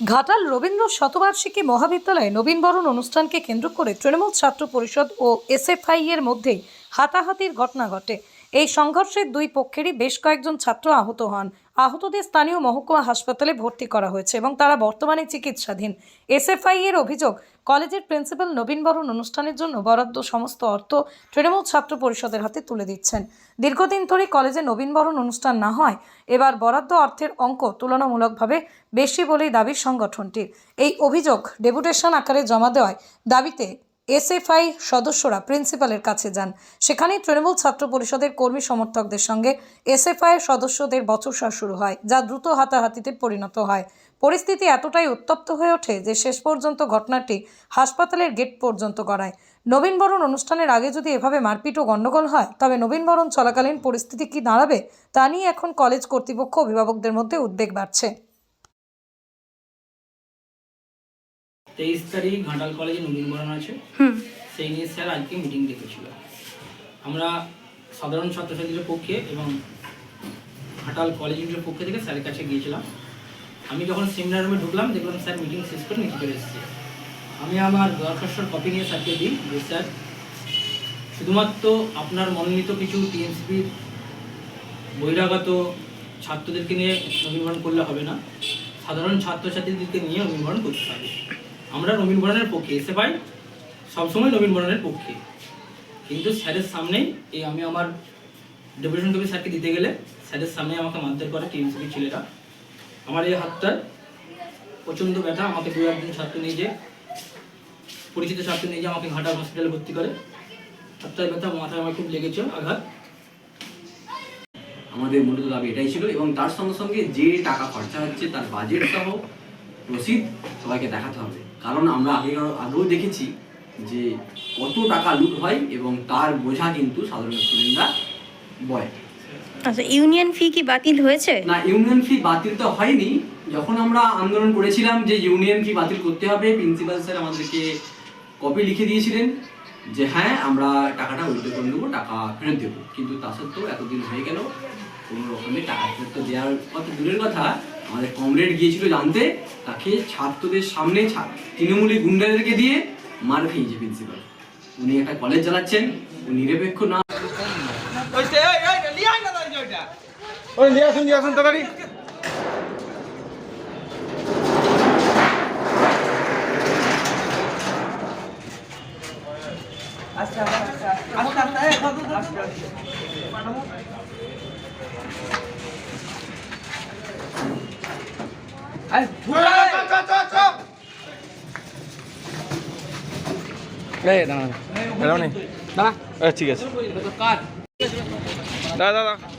ঘাটাল রবীন্দ্র শতবার্ষিকী মহাবিদ্যালয়ে নবীনবরণ অনুষ্ঠানকে কেন্দ্র করে তৃণমূল ছাত্র পরিষদ ও এসএফআই এর মধ্যে হাতাহাতির ঘটনা ঘটে। এই সংঘর্ষের দুই পক্ষেরই বেশ কয়েকজন ছাত্র আহত হন। আহতদের স্থানীয় মহকুমা হাসপাতালে ভর্তি করা হয়েছে এবং তারা বর্তমানে চিকিৎসাধীন। এসএফআই এর অভিযোগ, কলেজের প্রিন্সিপাল নবীনবরণ অনুষ্ঠানের জন্য বরাদ্দ সমস্ত অর্থ তৃণমূল ছাত্র পরিষদের হাতে তুলে দিচ্ছেন। দীর্ঘদিন ধরে কলেজে নবীনবরণ অনুষ্ঠান না হয়, এবার বরাদ্দ অর্থের অঙ্ক তুলনামূলকভাবে বেশি বলেই দাবি সংগঠনটির। এই অভিযোগ ডেপুটেশন আকারে জমা দেওয়ায় দাবিতে এসএফআই সদস্যরা প্রিন্সিপালের কাছে যান। সেখানে তৃণমূল ছাত্র পরিষদের কর্মী সমর্থকদের সঙ্গে এসএফআই সদস্যদের বচসা শুরু হয়, যা দ্রুত হাতাহাতিতে পরিণত হয়। পরিস্থিতি এতটাই উত্তপ্ত হয়ে ওঠে যে শেষ পর্যন্ত ঘটনাটি হাসপাতালের গেট পর্যন্ত গড়ায়। নবীনবরণ অনুষ্ঠানের আগে যদি এভাবে মারপিট ও গণ্ডগোল হয়, তবে নবীনবরণ চলাকালীন পরিস্থিতি কি দাঁড়াবে, তা নিয়ে এখন কলেজ কর্তৃপক্ষ অভিভাবকদের মধ্যে উদ্বেগ বাড়ছে। তেইশ তারিখ ঘাটাল কলেজে নবীনবরণ আছে। সেই নিয়ে স্যার আজকে মিটিং ডেকেছিল আমরা সাধারণ ছাত্রছাত্রীদের পক্ষে এবং ঘাটাল কলেজ ইউনিটের পক্ষ থেকে স্যারের কাছে গিয়েছিলাম। আমি যখন সেমিনার রুমে ঢুকলাম দেখলাম স্যার মিটিং শেষ করে নিচে চলে এসেছে। আমি আমার দরখাস্তর কপি নিয়ে স্যারকে দিই যে স্যার শুধুমাত্র আপনার মনোনীত কিছু টিএমসিপির বহিরাগত ছাত্রদেরকে নিয়ে নবীনবরণ করলে হবে না। সাধারণ ছাত্রছাত্রীদেরকে নিয়ে নবীনবরণ করতে হবে। আমরা নবীনবরণের পক্ষে, এসে পাই সবসময় নবীনবরণের পক্ষে। কিন্তু স্যারের সামনেই এই আমি আমার ডেপুটেশন কপি স্যারকে দিতে গেলে স্যারের সামনে আমাকে মারধর করে টিএমসিপি ছেলেরা। আমার এই হাতটার প্রচণ্ড ব্যথা, আমাকে দু একজন ছাত্র নিয়ে যে পরিচিত ছাত্র নিয়ে যে আমাকে ঘাটাল হসপিটালে ভর্তি করে। হাতটার ব্যথা, মাথায় আমার খুব লেগেছে আঘাত। আমাদের মূলত দাবি এটাই ছিল এবং তার সঙ্গে সঙ্গে যে টাকা খরচা হচ্ছে তার বাজেট সহ রসিদ সবাইকে দেখাতে হবে। কারণ আমরা আগে আগেও দেখেছি যে কত টাকা লুট হয় এবং তার বোঝা কিন্তু সাধারণ স্টুডেন্টরা বয় আচ্ছা ইউনিয়ন ফি কি বাতিল হয়েছে? না ইউনিয়ন ফি বাতিল তো হয়নি। যখন আমরা আন্দোলন করেছিলাম যে ইউনিয়ন ফি বাতিল করতে হবে প্রিন্সিপাল স্যার আমাদেরকে কপি লিখে দিয়েছিলেন যে হ্যাঁ আমরা টাকাটা উইথড্র করে নেব টাকা ফেরত দেবো। কিন্তু তা সত্ত্বেও এতদিন হয়ে গেল কোনো রকমের টাকা ফেরত দেওয়ার কত দূরের কথা। আমাদের কমরেড গিয়েছিল জানতে তাকে ছাত্রদের সামনে ছা- তৃণমূলী গুন্ডাদেরকে দিয়ে মার খেয়েছে প্রিন্সিপাল উনি একটা কলেজ চালাচ্ছেন উনি নিরপেক্ষ না ওই নিয়ে আসুন নিয়ে আসুন তাড়াতাড়ি। এই দাঁড়া দাঁড়া দাঁড়া নে দাঁড়া ঠিক আছে। দাদা দাদা